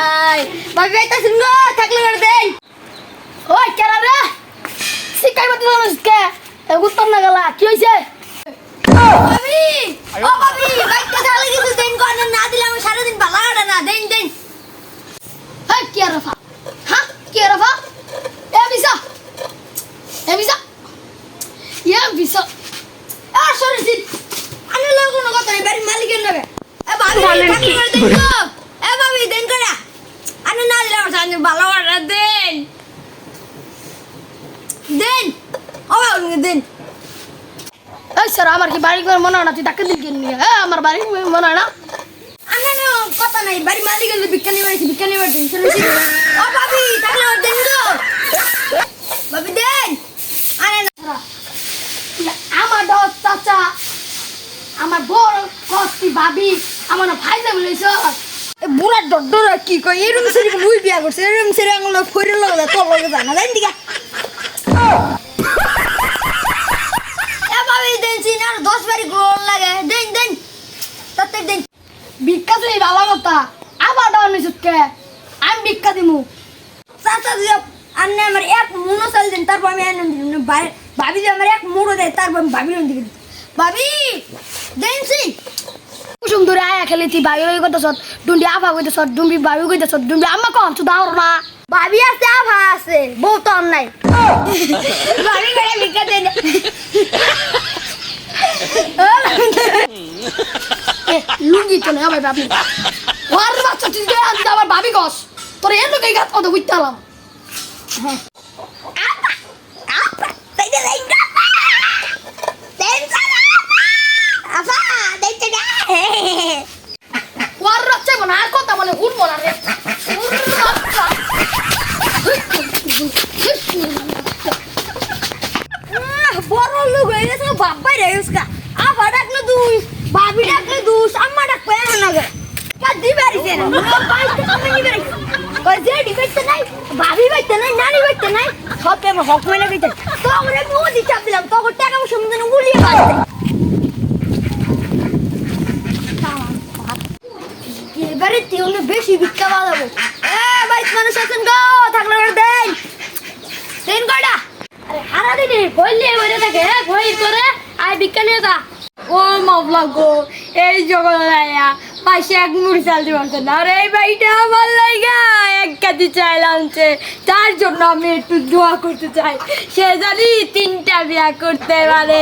High ভাবি ভাই তাসিন গো থাকলে করে দেন ওই কেরা রে? শিকাই মতো মানুষকে উত্তর না গেলা কি হয়েছে ভাবি! ও ভাবি বাইকটা তাহলে কিছু দেন কর না দিলে আমার সারাদিন ভালো না না। দেন দেন। হ্যাঁ কি আর ফা হ্যাঁ কি আর ফা এ বিসা এ বিসা এ বিসা আর সরজিৎ আমি লাগুনো কথা নেই বাড়ির মালিকের নেবে এ ভাবি থাকলে করে দেন না দিলে আমার সারাদিন ভালো কাটে দেন দেন ও দেন। এই স্যার আমার কি বাড়ি করে মনে হয় না? তুই তাকে দিল কিনে হ্যাঁ আমার বাড়ি মনে হয় না। আমি না কথা নাই বিজ্ঞানী বাড়ি বিজ্ঞানী বাড়ি ও ভাবি তাহলে ওর দেন তো। ভাবি দেন। আরে না। আমার দশ চাচা আমার বড় কষ্টি ভাবি আমার ভাই যাবে লইছ বুড়া ডডরা কি কই এরকম সেরকম মুই বিয়া করছে এরকম সেরকম লোক ফইরে দা তোর লোক জানা দেন দিকা এ ভাবি দেন সিন আর 10 বারি গোল লাগে। দেন দেন। তাতে দেন। ভিক্ষা তুই ভালো কথা। আবার নিছুত কে আমি ভিক্ষা দিমু। চাচা দিও আন্নে আমার এক মুনো চাল দেন তারপর আমি আনন্দ দিন ভাবি যে আমার এক মুড়ো দেয় তারপর আমি ভাবি আনন্দ ভাবি দেন সিন ধরে আয়া খেলি তুই ভাবি ওই কইতেছ ডুন্ডি আফা কইতেছ ডুম্বি ভাবি কইতেছ ডুম্বি আম্মা কম তুই দাও না? ভাবি আছে আভা আছে বউ তো নাই। ভাবি করে লিখে দেন। এ, লুঙ্গি তো না ভাই ভাবি। ওর বাচ্চা তুই আনতে আমার ভাবি কস। তোর এর লোকে গাত কত বুঝতে আলাম আপা আপা দেন দেন দেন আপা দেন দেন ওর বাচ্চা মনে উঠবো না রে। বড় লোক হয়ে গেছে বাবাই রে উসকা। আপা ডাকলে দুই ভাবি ডাকলে দুস আম্মা ডাকবে এখন না গে কাদি বাড়িছে না বাইতে কমে বাড়িছে কই যে ডিবেটতে নাই ভাবি বাইতে নাই, নানি বাইতে নাই। সব আমার হক মেনে গেছে। তো আমরা মোদি চাপ দিলাম, তো টাকা পয়সা উলিয়ে বেশি ভিক্ষা এ মানুষ আছেন গো থাকলে দেন। দেন কয়টা? আরে হারা দিনে থাকে হ্যাঁ করে। আই বিজ্ঞানী দা ও মাওলা গো এই জগৎ পাশে এক মুড়ি চাল না আর এই বাড়িটা আমার লাগা এক কাদি চাইলামছে তার জন্য আমি একটু দোয়া করতে চাই। সে জানি তিনটা বিয়া করতে পারে।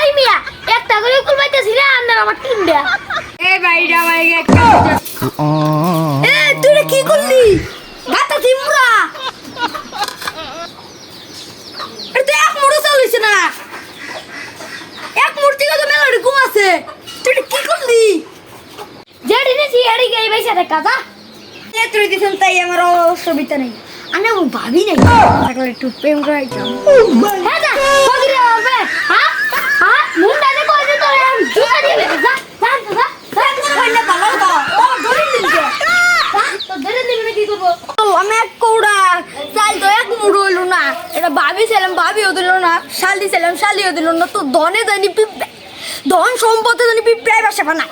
এই মিয়া একটা করে কুল বাইতেছি রে আপনার আমার তিনটা। আমার একটা এ তুই কি করলি? গাতা চিমড়া এটা তো এক মুড়ো চালিয়েছে না? এক মূর্তি কত মেলাড়ি ঘুম আছে। তুই কি করলি? যেটি নিছি এড়ি গই বাইসা এ তুই দিছেন তাই আমার অসুবিধা নেই। আমি ভাবি নাই। থাকলে একটু প্রেম করাই যাও। যা হবে। হ্যাঁ মুন্ডা দে কই দে তো আমি জুতা দিবে যা যা যা ভালো তো ও ধরে দিলছে তো ধরে দিবে কি করব আমি চাল তো এক মুড়ো হইল না। এটা ভাবি ছিলাম, ভাবিও দিল না। শালি ছিলাম, শালিও দিল না। তো ধনে জানি ধন সম্পদে ধনি পিঁপড়ায় বাসা বানা।